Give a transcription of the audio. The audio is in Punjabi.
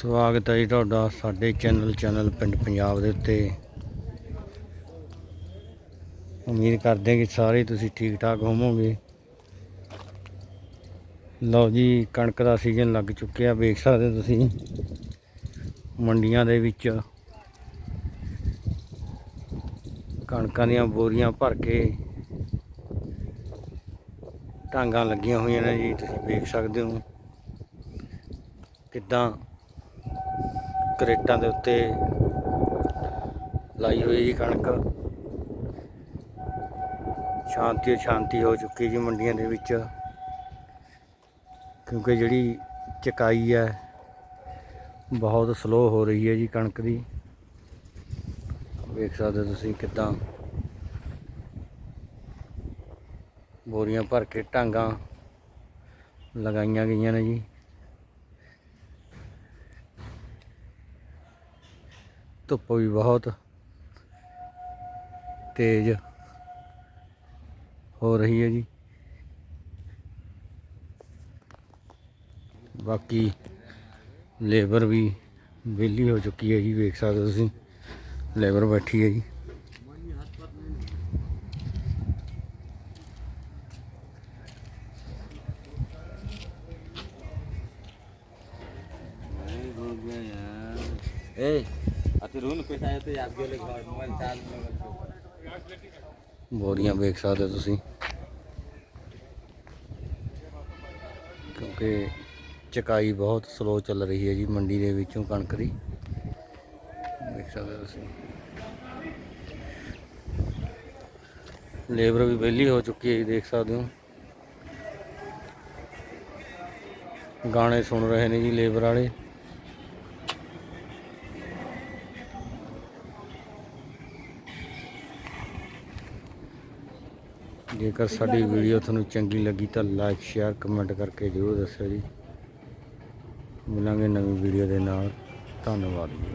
ਸਵਾਗਤ ਹੈ ਜੀ ਤੁਹਾਡਾ ਸਾਡੇ ਚੈਨਲ ਚੈਨਲ ਪਿੰਡ ਪੰਜਾਬ ਦੇ ਉੱਤੇ। ਉਮੀਦ ਕਰਦੇ ਹਾਂ ਕਿ ਸਾਰੇ ਤੁਸੀਂ ਠੀਕ ਠਾਕ ਹੋਵੋਗੇ। ਲਓ ਜੀ, ਕਣਕ ਦਾ ਸੀਜ਼ਨ ਲੱਗ ਚੁੱਕਿਆ, ਵੇਖ ਸਕਦੇ ਹੋ ਤੁਸੀਂ ਮੰਡੀਆਂ ਦੇ ਵਿੱਚ। ਕਣਕਾਂ ਦੀਆਂ ਬੋਰੀਆਂ ਭਰ ਕੇ ਟਾਂਗਾਂ ਲੱਗੀਆਂ ਹੋਈਆਂ ਨੇ ਜੀ, ਤੁਸੀਂ ਵੇਖ ਸਕਦੇ ਹੋ। ਕਿੱਦਾਂ ਕਰੇਟਾਂ ਦੇ ਉੱਤੇ ਲਾਈ ਹੋਈ ਜੀ ਕਣਕ। ਸ਼ਾਂਤੀ ਸ਼ਾਂਤੀ ਹੋ ਚੁੱਕੀ ਜੀ ਮੰਡੀਆਂ ਦੇ ਵਿੱਚ। ਕਿਉਂਕਿ ਜਿਹੜੀ ਚਕਾਈ ਹੈ, ਬਹੁਤ ਸਲੋ ਹੋ ਰਹੀ ਹੈ ਜੀ ਕਣਕ ਦੀ। ਵੇਖ ਸਕਦੇ ਹੋ ਤੁਸੀਂ ਕਿੱਦਾਂ ਬੋਰੀਆਂ ਭਰ ਕੇ ਟਾਂਗਾਂ ਲਗਾਈਆਂ ਗਈਆਂ ਨੇ ਜੀ। ਧੁੱਪ ਵੀ ਬਹੁਤ ਤੇਜ਼ ਹੋ ਰਹੀ ਹੈ ਜੀ। ਬਾਕੀ ਲੇਬਰ ਵੀ ਵਿਹਲੀ ਹੋ ਚੁੱਕੀ ਹੈ ਜੀ, ਵੇਖ ਸਕਦੇ ਹੋ ਤੁਸੀਂ। ਲੇਬਰ ਬੈਠੀ ਹੈ ਜੀ। ए ਬੋਰੀਆਂ ਵੇਖ ਸਕਦੇ ਹੋ ਤੁਸੀਂ। ਕਿਉਂਕਿ ਚਕਾਈ ਬਹੁਤ ਸਲੋ ਚੱਲ ਰਹੀ ਹੈ ਜੀ, ਮੰਡੀ ਦੇ ਵਿੱਚੋਂ ਕਣਕ ਦੀ। ਵੇਖ ਸਕਦੇ ਹੋ ਤੁਸੀਂ। ਲੇਬਰ ਵੀ ਵਿਹਲੀ ਹੋ ਚੁੱਕੀ ਹੈ ਦੇਖ ਸਕਦੇ ਹੋ। ਗਾਣੇ ਸੁਣ ਰਹੇ ਨੇ ਜੀ ਲੇਬਰ ਵਾਲੇ। ਜੇਕਰ ਸਾਡੀ ਵੀਡੀਓ ਤੁਹਾਨੂੰ ਚੰਗੀ ਲੱਗੀ ਤਾਂ ਲਾਈਕ ਸ਼ੇਅਰ ਕਮੈਂਟ ਕਰਕੇ ਜ਼ਰੂਰ ਦੱਸਿਓ ਜੀ। ਮਿਲਾਂਗੇ ਨਵੀਂ ਵੀਡੀਓ ਦੇ ਨਾਲ। ਧੰਨਵਾਦ ਜੀ।